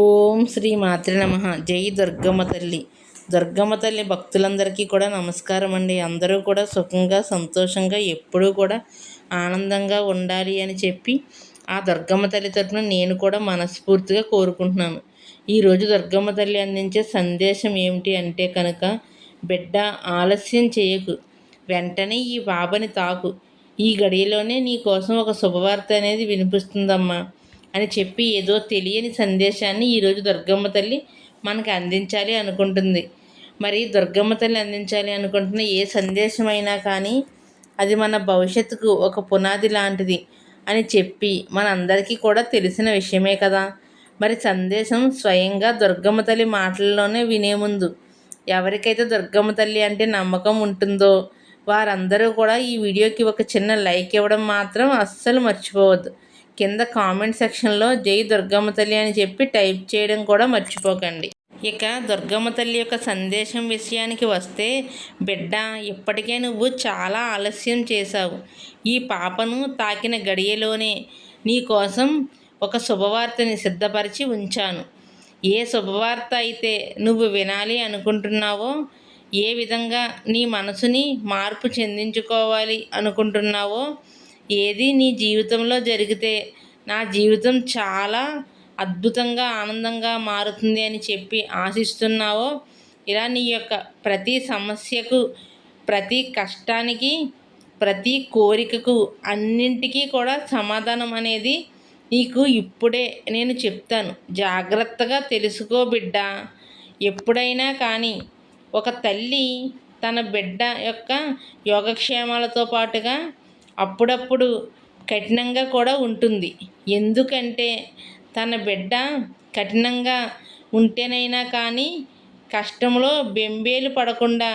ఓం శ్రీ మాతృ నమ. జై దుర్గమ్మ తల్లి దుర్గమ్మ తల్లి భక్తులందరికీ కూడా నమస్కారం అండి. అందరూ కూడా సుఖంగా సంతోషంగా ఎప్పుడూ కూడా ఆనందంగా ఉండాలి అని చెప్పి ఆ దుర్గమ్మ తల్లి తరఫున నేను కూడా మనస్ఫూర్తిగా కోరుకుంటున్నాను. ఈరోజు దుర్గమ్మ తల్లి అందించే సందేశం ఏమిటి అంటే కనుక బిడ్డ ఆలస్యం చేయకు. వెంటనే ఈ బాబని తాకు. ఈ గడియలోనే నీ కోసం ఒక శుభవార్త అనేది వినిపిస్తుందమ్మా. అని చెప్పి ఏదో తెలియని సందేశాన్ని ఈరోజు దుర్గమ్మ తల్లి మనకి అందించాలి అనుకుంటుంది. మరి దుర్గమ్మ తల్లి అందించాలి అనుకుంటున్న ఏ సందేశమైనా కానీ అది మన భవిష్యత్తుకు ఒక పునాది లాంటిది అని చెప్పి మనందరికీ కూడా తెలిసిన విషయమే కదా. మరి సందేశం స్వయంగా దుర్గమ్మ తల్లి మాటల్లోనే వినే ముందు ఎవరికైతే దుర్గమ్మ తల్లి అంటే నమ్మకం ఉంటుందో వారందరూ కూడా ఈ వీడియోకి ఒక చిన్న లైక్ ఇవ్వడం మాత్రం అస్సలు మర్చిపోవద్దు. కింద కామెంట్ సెక్షన్లో జై దుర్గమ్మ తల్లి అని చెప్పి టైప్ చేయడం కూడా మర్చిపోకండి. ఇక దుర్గమ్మ తల్లి యొక్క సందేశం విషయానికి వస్తే బిడ్డ ఇప్పటికే నువ్వు చాలా ఆలస్యం చేశావు. ఈ పాపను తాకిన గడియలోనే నీ కోసం ఒక శుభవార్తని సిద్ధపరిచి ఉంచాను. ఏ శుభవార్త అయితే నువ్వు వినాలి అనుకుంటున్నావో ఏ విధంగా నీ మనసుని మార్పు చెందించుకోవాలి అనుకుంటున్నావో ఏది నీ జీవితంలో జరిగితే నా జీవితం చాలా అద్భుతంగా ఆనందంగా మారుతుంది అని చెప్పి ఆశిస్తున్నావో ఇలా నీ యొక్క ప్రతి సమస్యకు ప్రతి కష్టానికి ప్రతి కోరికకు అన్నింటికీ కూడా సమాధానం అనేది నీకు ఇప్పుడే నేను చెప్తాను. జాగ్రత్తగా తెలుసుకో బిడ్డ. ఎప్పుడైనా కానీ ఒక తల్లి తన బిడ్డ యొక్క యోగక్షేమాలతో పాటుగా అప్పుడప్పుడు కఠినంగా కూడా ఉంటుంది. ఎందుకంటే తన బిడ్డ కఠినంగా ఉంటేనైనా కానీ కష్టంలో బెంబేలు పడకుండా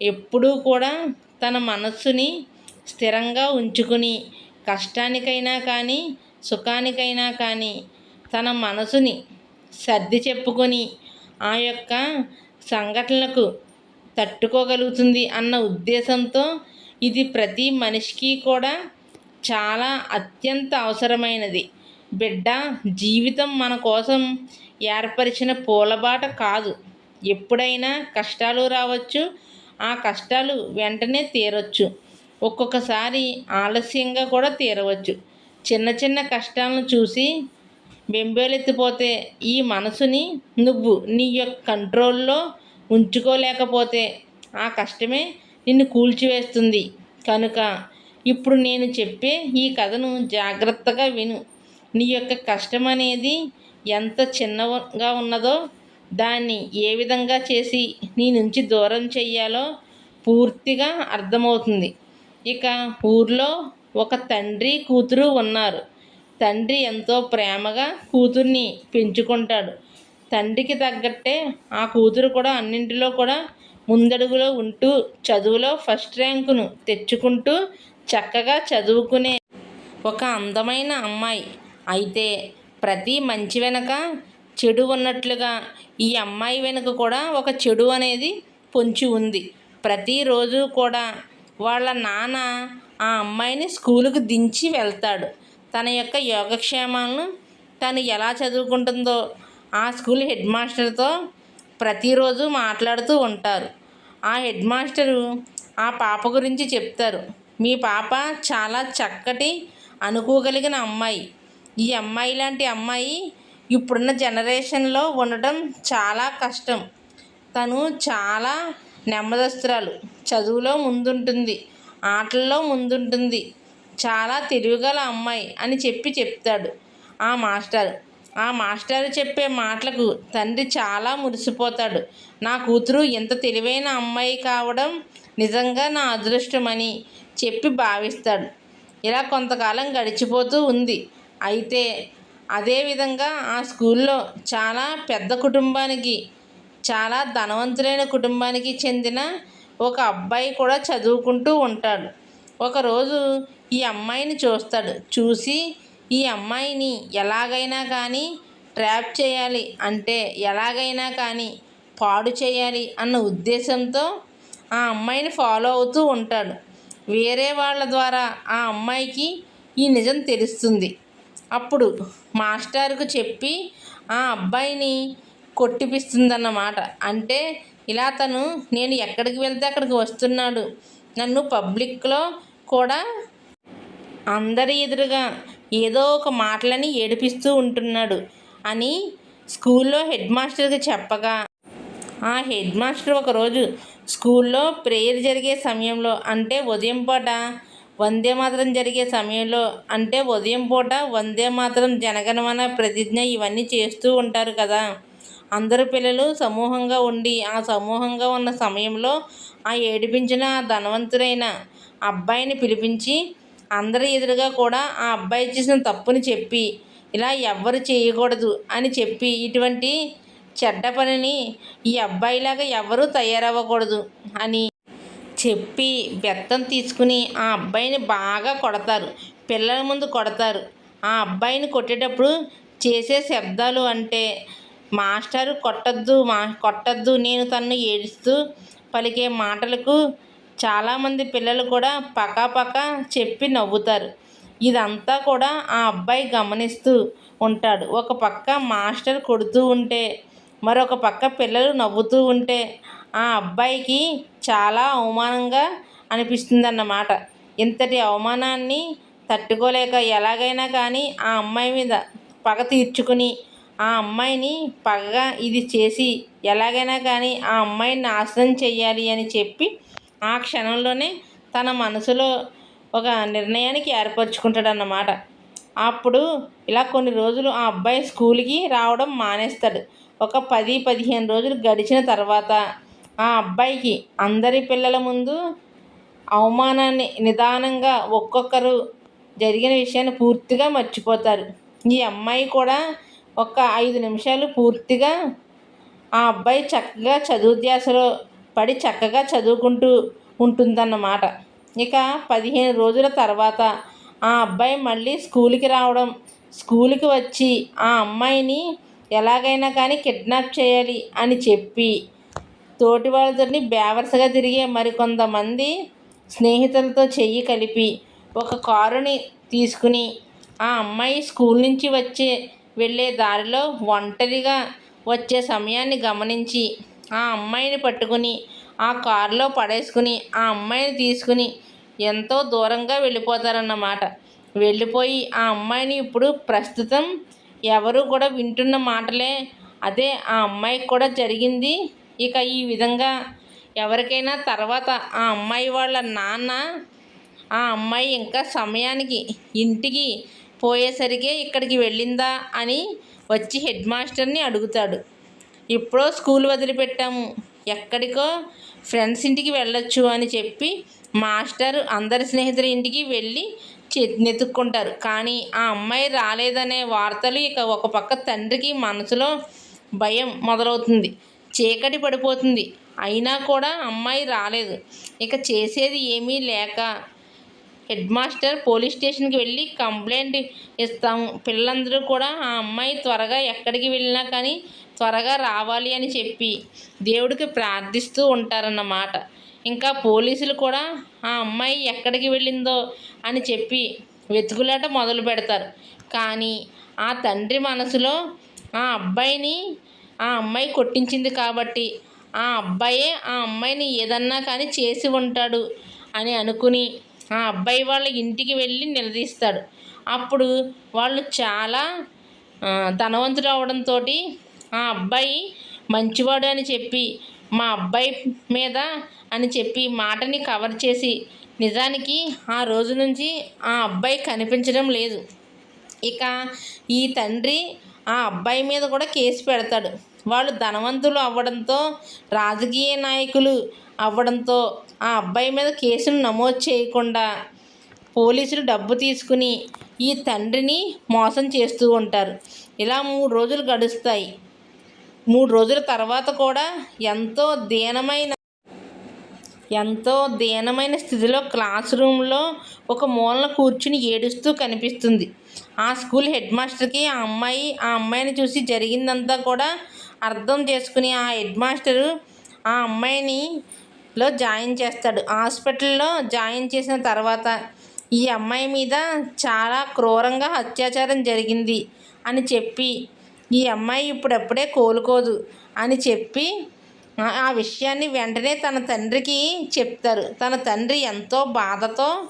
ఎప్పుడూ కూడా తన మనస్సుని స్థిరంగా ఉంచుకుని కష్టానికైనా కానీ సుఖానికైనా కానీ తన మనసుని సర్ది చెప్పుకొని ఆ యొక్క సంఘటనలకు తట్టుకోగలుగుతుంది అన్న ఉద్దేశంతో ఇది ప్రతి మనిషికి కూడా చాలా అత్యంత అవసరమైనది. బిడ్డ జీవితం మన కోసం ఏర్పరిచిన పూలబాట కాదు. ఎప్పుడైనా కష్టాలు రావచ్చు ఆ కష్టాలు వెంటనే తీరవచ్చు ఒక్కొక్కసారి ఆలస్యంగా కూడా తీరవచ్చు. చిన్న చిన్న కష్టాలను చూసి బెంబేలెత్తిపోతే ఈ మనసుని నువ్వు నీ యొక్క కంట్రోల్లో ఉంచుకోలేకపోతే ఆ కష్టమే నిన్ను కూల్చివేస్తుంది. కనుక ఇప్పుడు నేను చెప్పే ఈ కథను జాగ్రత్తగా విను. నీ యొక్క కష్టం అనేది ఎంత చిన్నగా ఉన్నదో దాన్ని ఏ విధంగా చేసి నీ నుంచి దూరం చెయ్యాలో పూర్తిగా అర్థమవుతుంది. ఇక ఊర్లో ఒక తండ్రి కూతురు ఉన్నారు. తండ్రి ఎంతో ప్రేమగా కూతుర్ని పెంచుకుంటాడు. తండ్రికి తగ్గట్టే ఆ కూతురు కూడా అన్నింటిలో కూడా ముందడుగులో ఉంటూ చదువులో ఫస్ట్ ర్యాంకును తెచ్చుకుంటూ చక్కగా చదువుకునే ఒక అందమైన అమ్మాయి. అయితే ప్రతి మంచి వెనక చెడు ఉన్నట్లుగా ఈ అమ్మాయి వెనుక కూడా ఒక చెడు అనేది పొంచి ఉంది. ప్రతిరోజు కూడా వాళ్ళ నాన్న ఆ అమ్మాయిని స్కూలుకు దించి వెళ్తాడు. తన యొక్క యోగక్షేమాలను తను ఎలా చదువుకుంటుందో ఆ స్కూల్ హెడ్ మాస్టర్తో ప్రతిరోజు మాట్లాడుతూ ఉంటారు. ఆ హెడ్ మాస్టరు ఆ పాప గురించి చెప్తారు. మీ పాప చాలా చక్కటి అనుకోగలిగిన అమ్మాయి. ఈ అమ్మాయి లాంటి అమ్మాయి ఇప్పుడున్న జనరేషన్లో ఉండటం చాలా కష్టం. తను చాలా నెమ్మదస్తురాలు. చదువులో ముందుంటుంది. ఆటల్లో ముందుంటుంది. చాలా తెలివిగల అమ్మాయి అని చెప్పి చెప్తాడు ఆ మాస్టర్. ఆ మాస్టర్ చెప్పే మాటలకు తండ్రి చాలా మురిసిపోతాడు. నా కూతురు ఎంత తెలివైన అమ్మాయి కావడం నిజంగా నా అదృష్టమని చెప్పి భావిస్తాడు. ఇలా కొంతకాలం గడిచిపోతూ ఉంది. అయితే అదేవిధంగా ఆ స్కూల్లో చాలా పెద్ద కుటుంబానికి చాలా ధనవంతులైన కుటుంబానికి చెందిన ఒక అబ్బాయి కూడా చదువుకుంటూ ఉంటాడు. ఒకరోజు ఈ అమ్మాయిని చూస్తాడు. చూసి ఈ అమ్మాయిని ఎలాగైనా కానీ ట్రాప్ చేయాలి అంటే ఎలాగైనా కానీ పాడు చేయాలి అన్న ఉద్దేశంతో ఆ అమ్మాయిని ఫాలో అవుతూ ఉంటాడు. వేరే వాళ్ళ ద్వారా ఆ అమ్మాయికి ఈ నిజం తెలుస్తుంది. అప్పుడు మాస్టర్కు చెప్పి ఆ అబ్బాయిని కొట్టిపిస్తుందన్నమాట. అంటే ఇలా తను నేను ఎక్కడికి వెళ్తే అక్కడికి వస్తున్నాడు. నన్ను పబ్లిక్లో కూడా అందరి ఎదురుగా ఏదో ఒక మాటలని ఏడిపిస్తూ ఉంటున్నాడు అని స్కూల్లో హెడ్ మాస్టర్కి చెప్పగా. ఆ హెడ్ మాస్టర్ ఒకరోజు స్కూల్లో ప్రేయర్ జరిగే సమయంలో అంటే ఉదయం పూట వందే మాత్రం జరిగే సమయంలో అంటే ఉదయం పూట వందే మాత్రం జనగణమన ప్రతిజ్ఞ ఇవన్నీ చేస్తూ ఉంటారు కదా. అందరు పిల్లలు సమూహంగా ఉండి ఆ సమూహంగా ఉన్న సమయంలో ఆ ఏడిపించిన ఆ ధనవంతుడైన అబ్బాయిని పిలిపించి అందరి ఎదురుగా కూడా ఆ అబ్బాయి చేసిన తప్పుని చెప్పి ఇలా ఎవ్వరు చేయకూడదు అని చెప్పి ఇటువంటి చెడ్డ పనిని ఈ అబ్బాయిలాగా ఎవరూ తయారవ్వకూడదు అని చెప్పి బెత్తం తీసుకుని ఆ అబ్బాయిని బాగా కొడతారు. పిల్లల ముందు కొడతారు. ఆ అబ్బాయిని కొట్టేటప్పుడు చేసే శబ్దాలు అంటే మాస్టారు కొట్టద్దు మా కొట్టద్దు నేను తను ఏడుస్తూ పలికే మాటలకు చాలామంది పిల్లలు కూడా పకాపక చెప్పి నవ్వుతారు. ఇదంతా కూడా ఆ అబ్బాయి గమనిస్తూ ఉంటాడు. ఒక పక్క మాస్టర్ కొడుతూ ఉంటే మరొక పక్క పిల్లలు నవ్వుతూ ఉంటే ఆ అబ్బాయికి చాలా అవమానంగా అనిపిస్తుందన్నమాట. ఇంతటి అవమానాన్ని తట్టుకోలేక ఎలాగైనా కానీ ఆ అమ్మాయి మీద పగ తీర్చుకుని ఆ అమ్మాయిని పగగా ఇది చేసి ఎలాగైనా కానీ ఆ అమ్మాయిని నాశనం చేయాలి అని చెప్పి ఆ క్షణంలోనే తన మనసులో ఒక నిర్ణయానికి ఏర్పరచుకుంటాడన్నమాట. అప్పుడు ఇలా కొన్ని రోజులు ఆ అబ్బాయి స్కూల్కి రావడం మానేస్తాడు. ఒక పది పదిహేను రోజులు గడిచిన తర్వాత ఆ అబ్బాయికి అందరి పిల్లల ముందు అవమానాన్ని నిదానంగా ఒక్కొక్కరు జరిగిన విషయాన్ని పూర్తిగా మర్చిపోతారు. ఈ అమ్మాయి కూడా ఒక ఐదు నిమిషాలు పూర్తిగా ఆ అబ్బాయి చక్కగా చదువు ధ్యాసలో పడి చక్కగా చదువుకుంటూ ఉంటుందన్నమాట. ఇక పదిహేను రోజుల తర్వాత ఆ అబ్బాయి మళ్ళీ స్కూల్కి రావడం స్కూల్కి వచ్చి ఆ అమ్మాయిని ఎలాగైనా కానీ కిడ్నాప్ చేయాలి అని చెప్పి తోటి వాళ్ళతోని బేవర్సగా తిరిగే మరికొంతమంది స్నేహితులతో చెయ్యి కలిపి ఒక కారుని తీసుకుని ఆ అమ్మాయి స్కూల్ నుంచి వచ్చే వెళ్ళే దారిలో ఒంటరిగా వచ్చే సమయాన్ని గమనించి ఆ అమ్మాయిని పట్టుకుని ఆ కారులో పడేసుకుని ఆ అమ్మాయిని తీసుకుని ఎంతో దూరంగా వెళ్ళిపోతారన్నమాట. వెళ్ళిపోయి ఆ అమ్మాయిని ఇప్పుడు ప్రస్తుతం ఎవరు కూడా వింటున్న మాటలే. అదే ఆ అమ్మాయికి కూడా జరిగింది. ఇక ఈ విధంగా ఎవరికైనా తర్వాత ఆ అమ్మాయి వాళ్ళ నాన్న ఆ అమ్మాయి ఇంకా సమయానికి ఇంటికి పోయేసరికే ఇక్కడికి వెళ్ళిందా అని వచ్చి హెడ్ మాస్టర్ని అడుగుతాడు. ఇప్పుడో స్కూల్ వదిలిపెట్టాము. ఎక్కడికో ఫ్రెండ్స్ ఇంటికి వెళ్ళొచ్చు అని చెప్పి మాస్టర్ అందరి స్నేహితుల ఇంటికి వెళ్ళి నెతుక్కుంటారు. కానీ ఆ అమ్మాయి రాలేదనే వార్తలు ఇక ఒక పక్క తండ్రికి మనసులో భయం మొదలవుతుంది. చీకటి పడిపోతుంది. అయినా కూడా అమ్మాయి రాలేదు. ఇక చేసేది ఏమీ లేక హెడ్ మాస్టర్ పోలీస్ స్టేషన్కి వెళ్ళి కంప్లైంట్ ఇస్తాము పిల్లలందరూ కూడా ఆ అమ్మాయి త్వరగా ఎక్కడికి వెళ్ళినా కానీ త్వరగా రావాలి అని చెప్పి దేవుడికి ప్రార్థిస్తూ ఉంటారన్నమాట. ఇంకా పోలీసులు కూడా ఆ అమ్మాయి ఎక్కడికి వెళ్ళిందో అని చెప్పి వెతుకులాట మొదలు పెడతారు. కానీ ఆ తండ్రి మనసులో ఆ అబ్బాయిని ఆ అమ్మాయి కొట్టించింది కాబట్టి ఆ అబ్బాయే ఆ అమ్మాయిని ఏదన్నా కానీ చేసి ఉంటాడు అని అనుకుని ఆ అబ్బాయి వాళ్ళ ఇంటికి వెళ్ళి నిలదీస్తాడు. అప్పుడు వాళ్ళు చాలా ధనవంతుడు అవడంతో ఆ అబ్బాయి మంచివాడు అని చెప్పి మా అబ్బాయి మీద అని చెప్పి మాటని కవర్ చేసి నిజానికి ఆ రోజు నుంచి ఆ అబ్బాయి కనిపించడం లేదు. ఇక ఈ తండ్రి ఆ అబ్బాయి మీద కూడా కేసు పెడతాడు. వాళ్ళు ధనవంతులు అవ్వడంతో రాజకీయ నాయకులు అవ్వడంతో ఆ అబ్బాయి మీద కేసును నమోదు చేయకుండా పోలీసులు డబ్బు తీసుకుని ఈ తండ్రిని మోసం చేస్తూ ఉంటారు. ఇలా మూడు రోజులు గడుస్తాయి. మూడు రోజుల తర్వాత కూడా ఎంతో దీనమైన ఎంతో దీనమైన స్థితిలో క్లాస్ రూమ్లో ఒక మూలన కూర్చుని ఏడుస్తూ కనిపిస్తుంది. ఆ స్కూల్ హెడ్ మాస్టర్కి ఆ అమ్మాయి ఆ అమ్మాయిని చూసి జరిగిందంతా కూడా అర్థం చేసుకుని ఆ హెడ్ మాస్టరు ఆ అమ్మాయిని లో జాయిన్ చేస్తాడు. హాస్పిటల్లో జాయిన్ చేసిన తర్వాత ఈ అమ్మాయి మీద చాలా క్రూరంగా అత్యాచారం జరిగింది అని చెప్పి ఈ అమ్మాయి ఇప్పుడప్పుడే కోలుకోదు అని చెప్పి ఆ- విషయాన్ని వెంటనే తన తండ్రికి చెప్తారు. తన తండ్రి ఎంతో బాధతో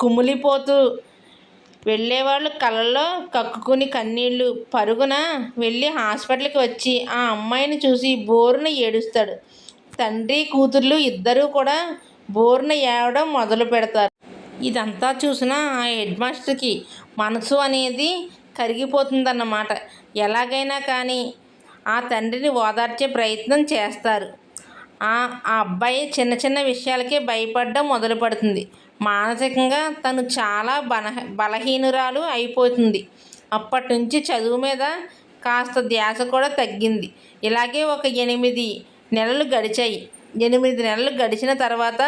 కుమిలిపోతూ వెళ్ళేవాళ్ళు కళ్ళల్లో కక్కుకుని కన్నీళ్ళు పరుగున వెళ్ళి హాస్పిటల్కి వచ్చి ఆ అమ్మాయిని చూసి బోరున ఏడుస్తాడు. తండ్రి కూతుర్లు ఇద్దరూ కూడా బోర్న ఏవడం మొదలు పెడతారు. ఇదంతా చూసిన ఆ హెడ్ మాస్టర్కి మనసు అనేది కరిగిపోతుందన్నమాట. ఎలాగైనా కానీ ఆ తండ్రిని ఓదార్చే ప్రయత్నం చేస్తారు. ఆ ఆ అబ్బాయి చిన్న చిన్న విషయాలకే భయపడడం మొదలు పడుతుంది. మానసికంగా తను చాలా బల బలహీనురాలు అయిపోతుంది. అప్పటి నుంచి చదువు మీద కాస్త ధ్యాస కూడా తగ్గింది. ఇలాగే ఒక ఎనిమిది నెలలు గడిచాయి. ఎనిమిది నెలలు గడిచిన తర్వాత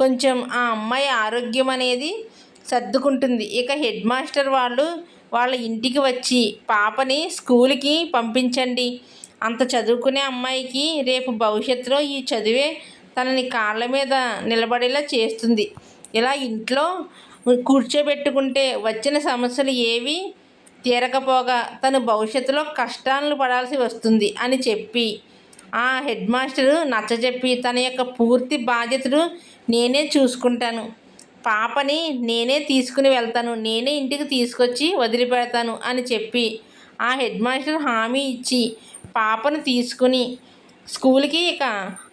కొంచెం ఆ అమ్మాయి ఆరోగ్యం అనేది సర్దుకుంటుంది. ఇక హెడ్ మాస్టర్ వాళ్ళు వాళ్ళ ఇంటికి వచ్చి పాపని స్కూల్కి పంపించండి. అంత చదువుకునే అమ్మాయికి రేపు భవిష్యత్తులో ఈ చదివే తనని కాళ్ళ మీద నిలబడేలా చేస్తుంది. ఇలా ఇంట్లో కూర్చోబెట్టుకుంటే వచ్చిన సమస్యలు ఏవి తీరకపోగా తను భవిష్యత్తులో కష్టాలను పడాల్సి వస్తుంది అని చెప్పి ఆ హెడ్ మాస్టరు నచ్చజెప్పి తన యొక్క పూర్తి బాధ్యతలు నేనే చూసుకుంటాను. పాపని నేనే తీసుకుని వెళ్తాను. నేనే ఇంటికి తీసుకొచ్చి వదిలిపెడతాను అని చెప్పి ఆ హెడ్ మాస్టర్ హామీ ఇచ్చి పాపను తీసుకుని స్కూల్కి ఇక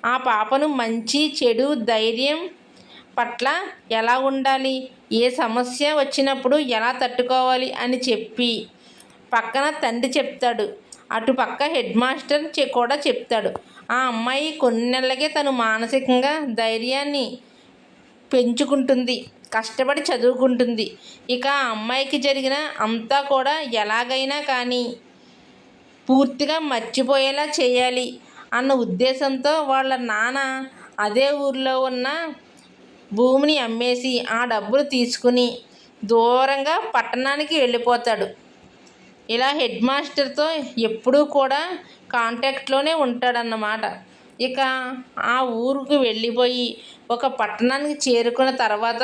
ఆ పాపను మంచి చెడు ధైర్యం పట్ల ఎలా ఉండాలి? ఏ సమస్య వచ్చినప్పుడు ఎలా తట్టుకోవాలి అని చెప్పి పక్కన తండ్రి చెప్తాడు. అటుపక్క హెడ్ మాస్టర్ కూడా చెప్తాడు. ఆ అమ్మాయి కొన్ని నెలలకే తను మానసికంగా ధైర్యాన్ని పెంచుకుంటుంది కష్టపడి చదువుకుంటుంది. ఇక ఆ అమ్మాయికి జరిగిన అంతా కూడా ఎలాగైనా కానీ పూర్తిగా మర్చిపోయేలా చేయాలి అన్న ఉద్దేశంతో వాళ్ళ నాన్న అదే ఊర్లో ఉన్న భూమిని అమ్మేసి ఆ డబ్బులు తీసుకుని దూరంగా పట్టణానికి వెళ్ళిపోతాడు. ఇలా హెడ్ మాస్టర్తో ఎప్పుడూ కూడా కాంటాక్ట్లోనే ఉంటాడన్నమాట. ఇక ఆ ఊరుకు వెళ్ళిపోయి ఒక పట్టణానికి చేరుకున్న తర్వాత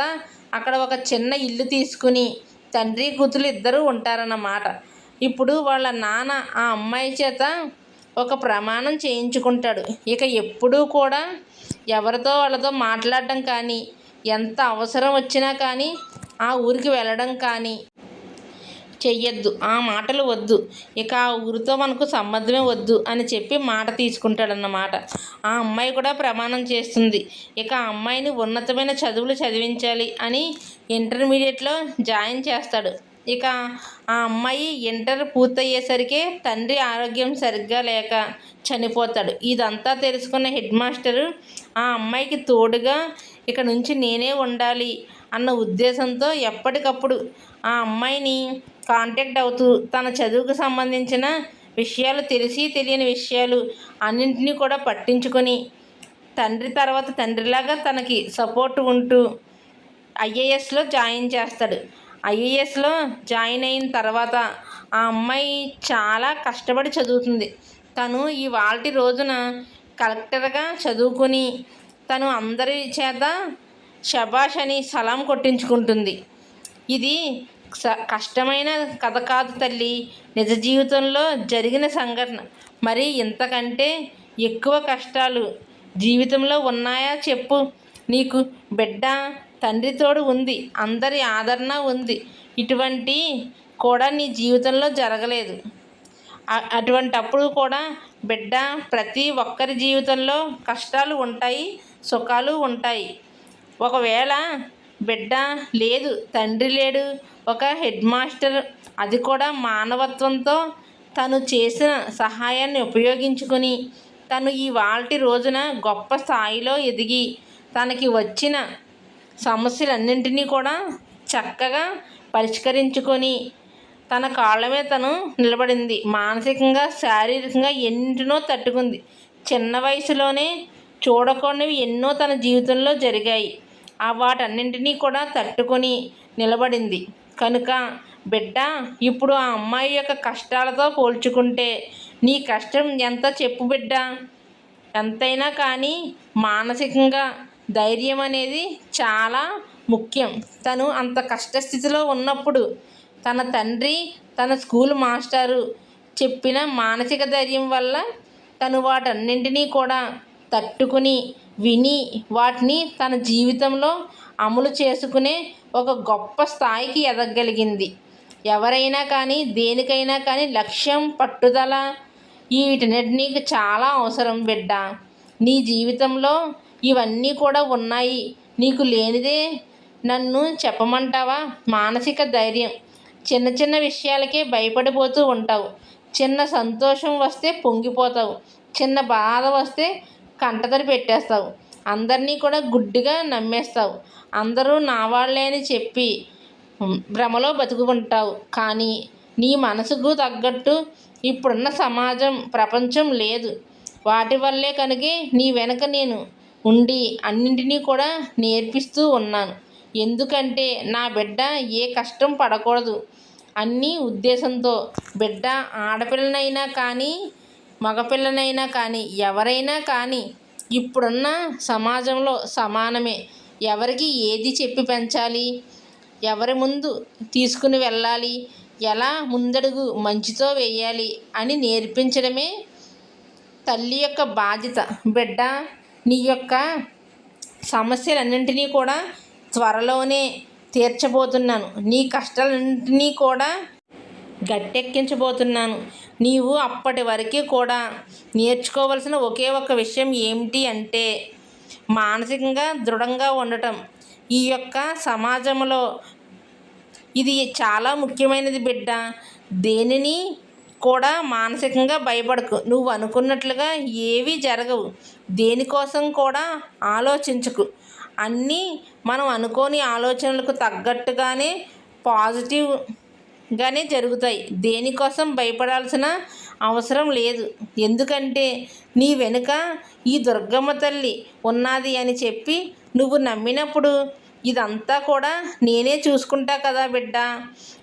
అక్కడ ఒక చిన్న ఇల్లు తీసుకుని తండ్రి కూతురు ఇద్దరు ఉంటారన్నమాట. ఇప్పుడు వాళ్ళ నాన్న ఆ అమ్మాయి చేత ఒక ప్రమాణం చేయించుకుంటాడు. ఇక ఎప్పుడూ కూడా ఎవరితో వాళ్ళతో మాట్లాడడం కానీ ఎంత అవసరం వచ్చినా కానీ ఆ ఊరికి వెళ్ళడం కానీ చెయ్యొద్దు ఆ మాటలు వద్దు. ఇక ఆ ఊరితో మనకు సంబంధమే వద్దు అని చెప్పి మాట తీసుకుంటాడన్నమాట. ఆ అమ్మాయి కూడా ప్రమాణం చేస్తుంది. ఇక ఆ అమ్మాయిని ఉన్నతమైన చదువులు చదివించాలి అని ఇంటర్మీడియట్లో జాయిన్ చేస్తాడు. ఇక ఆ అమ్మాయి ఇంటర్ పూర్తయ్యేసరికి తండ్రి ఆరోగ్యం సరిగ్గా లేక చనిపోతాడు. ఇదంతా తెలుసుకున్న హెడ్ మాస్టరు ఆ అమ్మాయికి తోడుగా ఇక నుంచి నేనే ఉండాలి అన్న ఉద్దేశంతో ఎప్పటికప్పుడు ఆ అమ్మాయిని కాంటాక్ట్ అవుతూ తన చదువుకు సంబంధించిన విషయాలు తెలిసి తెలియని విషయాలు అన్నింటినీ కూడా పట్టించుకొని తండ్రి తర్వాత తండ్రిలాగా తనకి సపోర్ట్ ఉంటూ ఐఏఎస్లో జాయిన్ చేస్తాడు. ఐఏఎస్లో జాయిన్ అయిన తర్వాత ఆ అమ్మాయి చాలా కష్టపడి చదువుతుంది. తను ఈ వాళ్ళ రోజున కలెక్టర్గా చదువుకొని తను అందరి చేత షబాష్ అని సలాం కొట్టించుకుంటుంది. ఇది కష్టమైన కథ కాదు తల్లి. నిజ జీవితంలో జరిగిన సంఘటన. మరి ఇంతకంటే ఎక్కువ కష్టాలు జీవితంలో ఉన్నాయా చెప్పు. నీకు బిడ్డ తండ్రి తోడు ఉంది అందరి ఆదరణ ఉంది. ఇటువంటి కూడా నీ జీవితంలో జరగలేదు. అటువంటప్పుడు కూడా బిడ్డ ప్రతి ఒక్కరి జీవితంలో కష్టాలు ఉంటాయి సుఖాలు ఉంటాయి. ఒకవేళ బిడ్డ లేదు తండ్రి లేడు. ఒక హెడ్ మాస్టర్ అది కూడా మానవత్వంతో తను చేసిన సహాయాన్ని ఉపయోగించుకొని తను ఈ వాల్టి రోజున గొప్ప స్థాయిలో ఎదిగి తనకి వచ్చిన సమస్యలన్నింటినీ కూడా చక్కగా పరిష్కరించుకొని తన కాళ్ళ మీద తను నిలబడింది. మానసికంగా శారీరకంగా ఎన్నింటినో తట్టుకుంది. చిన్న వయసులోనే చూడకూడనివి ఎన్నో తన జీవితంలో జరిగాయి. ఆ వాటన్నింటినీ కూడా తట్టుకొని నిలబడింది. కనుక బిడ్డ ఇప్పుడు ఆ అమ్మాయి యొక్క కష్టాలతో పోల్చుకుంటే నీ కష్టం ఎంత చెప్పు బిడ్డ. ఎంతైనా కానీ మానసికంగా ధైర్యం అనేది చాలా ముఖ్యం. తను అంత కష్టస్థితిలో ఉన్నప్పుడు తన తండ్రి తన స్కూల్ మాస్టారు చెప్పిన మానసిక ధైర్యం వల్ల తను వాటన్నింటినీ కూడా తట్టుకుని విని వాటిని తన జీవితంలో అమలు చేసుకునే ఒక గొప్ప స్థాయికి ఎదగగలిగింది ఎవరైనా కానీ దేనికైనా కానీ లక్ష్యం పట్టుదల వీటన్నిటినీ చాలా అవసరం బిడ్డ. నీ జీవితంలో ఇవన్నీ కూడా ఉన్నాయి. నీకు లేనిదే నన్ను చెప్పమంటావా? మానసిక ధైర్యం. చిన్న చిన్న విషయాలకే భయపడిపోతూ ఉంటావు. చిన్న సంతోషం వస్తే పొంగిపోతావు. చిన్న బాధ వస్తే కంటతడి పెట్టేస్తావు. అందరినీ కూడా గుడ్డిగా నమ్మేస్తావు. అందరూ నా వాళ్ళే అని చెప్పి భ్రమలో బతుకుంటావు కానీ నీ మనసుకు తగ్గట్టు ఇప్పుడున్న సమాజం ప్రపంచం లేదు. వాటి వల్లే కనుకే నీ వెనక నేను ఉండి అన్నింటినీ కూడా నేర్పిస్తూ ఉన్నాను. ఎందుకంటే నా బిడ్డ ఏ కష్టం పడకూడదు. అన్ని ఉద్దేశంతో బిడ్డ ఆడపిల్లనైనా కానీ మగపిల్లనైనా కానీ ఎవరైనా కానీ ఇప్పుడున్న సమాజంలో సమానమే. ఎవరికి ఏది చెప్పి పెంచాలి? ఎవరి ముందు తీసుకుని వెళ్ళాలి? ఎలా ముందడుగు మంచితో వేయాలి అని నేర్పించడమే తల్లి యొక్క బాధ్యత. బిడ్డ నీ యొక్క సమస్యలన్నింటినీ కూడా త్వరలోనే తీర్చబోతున్నాను. నీ కష్టాలన్నింటినీ కూడా గట్టెక్కించబోతున్నాను. నీవు అప్పటి వరకు కూడా నేర్చుకోవలసిన ఒకే ఒక విషయం ఏమిటి అంటే మానసికంగా దృఢంగా ఉండటం. ఈ యొక్క సమాజంలో ఇది చాలా ముఖ్యమైనది బిడ్డ. దేనిని కూడా మానసికంగా భయపడకు. నువ్వు అనుకున్నట్లుగా ఏవీ జరగవు. దేనికోసం కూడా ఆలోచించకు. అన్నీ మనం అనుకోని ఆలోచనలకు తగ్గట్టుగానే పాజిటివ్ గానే జరుగుతాయి. దేనికోసం భయపడాల్సిన అవసరం లేదు. ఎందుకంటే నీ వెనుక ఈ దుర్గమ్మ తల్లి ఉన్నది అని చెప్పి నువ్వు నమ్మినప్పుడు ఇదంతా కూడా నేనే చూసుకుంటా కదా బిడ్డ.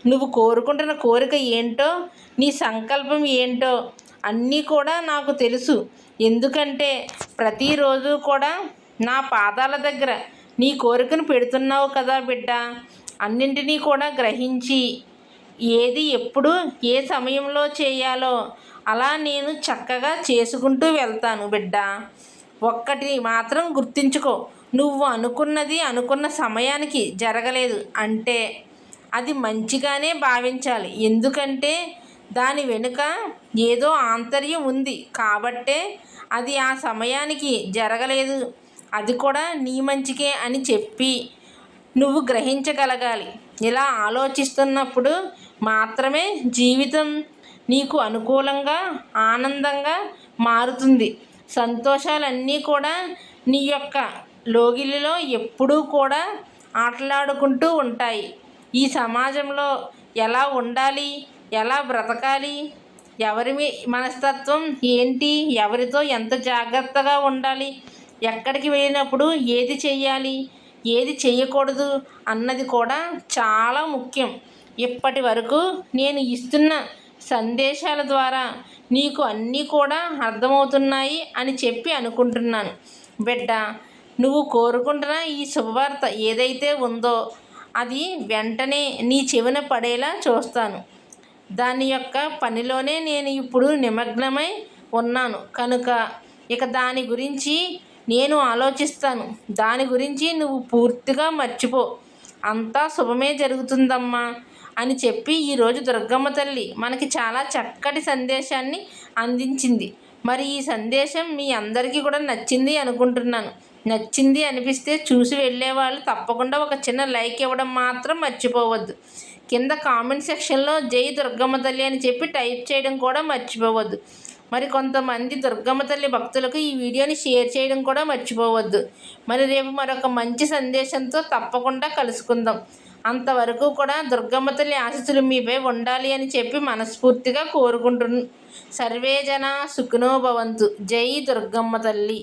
నువ్వు కోరుకుంటున్న కోరిక ఏంటో నీ సంకల్పం ఏంటో అన్నీ కూడా నాకు తెలుసు. ఎందుకంటే ప్రతిరోజు కూడా నా పాదాల దగ్గర నీ కోరికను పెడుతున్నావు కదా బిడ్డ. అన్నింటినీ కూడా గ్రహించి ఏది ఎప్పుడు ఏ సమయంలో చేయాలో అలా నేను చక్కగా చేసుకుంటూ వెళ్తాను బిడ్డ. ఒక్కటి మాత్రం గుర్తుంచుకో నువ్వు అనుకున్నది అనుకున్న సమయానికి జరగలేదు అంటే అది మంచిగానే భావించాలి. ఎందుకంటే దాని వెనుక ఏదో ఆంతర్యం ఉంది కాబట్టే అది ఆ సమయానికి జరగలేదు. అది కూడా నీ మంచికే అని చెప్పి నువ్వు గ్రహించగలగాలి. ఇలా ఆలోచిస్తున్నప్పుడు మాత్రమే జీవితం నీకు అనుకూలంగా ఆనందంగా మారుతుంది. సంతోషాలన్నీ కూడా నీ యొక్క లోగిలిలో ఎప్పుడూ కూడా ఆటలాడుకుంటూ ఉంటాయి. ఈ సమాజంలో ఎలా ఉండాలి? ఎలా బ్రతకాలి? ఎవరి మనస్తత్వం ఏంటి? ఎవరితో ఎంత జాగ్రత్తగా ఉండాలి? ఎక్కడికి వెళ్ళినప్పుడు ఏది చెయ్యాలి? ఏది చేయకూడదు అన్నది కూడా చాలా ముఖ్యం. ఇప్పటి వరకు నేను ఇస్తున్న సందేశాల ద్వారా నీకు అన్నీ కూడా అర్థమవుతున్నాయి అని చెప్పి అనుకుంటున్నాను. బిడ్డ నువ్వు కోరుకుంటున్న ఈ శుభవార్త ఏదైతే ఉందో అది వెంటనే నీ చెవిన పడేలా చూస్తాను. దాని యొక్క పనిలోనే నేను ఇప్పుడు నిమగ్నమై ఉన్నాను. కనుక ఇక దాని గురించి నేను ఆలోచిస్తాను. దాని గురించి నువ్వు పూర్తిగా మర్చిపో. అంతా శుభమే జరుగుతుందమ్మా అని చెప్పి ఈరోజు దుర్గమ్మ తల్లి మనకి చాలా చక్కటి సందేశాన్ని అందించింది. మరి ఈ సందేశం మీ అందరికీ కూడా నచ్చింది అనుకుంటున్నాను. నచ్చింది అనిపిస్తే చూసి వెళ్ళేవాళ్ళు తప్పకుండా ఒక చిన్న లైక్ ఇవ్వడం మాత్రం మర్చిపోవద్దు. కింద కామెంట్ సెక్షన్లో జై దుర్గమ్మ తల్లి అని చెప్పి టైప్ చేయడం కూడా మర్చిపోవద్దు. మరి కొంతమంది దుర్గమ్మ తల్లి భక్తులకు ఈ వీడియోని షేర్ చేయడం కూడా మర్చిపోవద్దు. మరి రేపు మరొక మంచి సందేశంతో తప్పకుండా కలుసుకుందాం. అంతవరకు కూడా దుర్గమ్మ తల్లి ఆశీస్సులు మీపై ఉండాలి అని చెప్పి మనస్ఫూర్తిగా కోరుకుంటున్నాను సర్వేజన సుఖనోభవంతు జై దుర్గమ్మ తల్లి.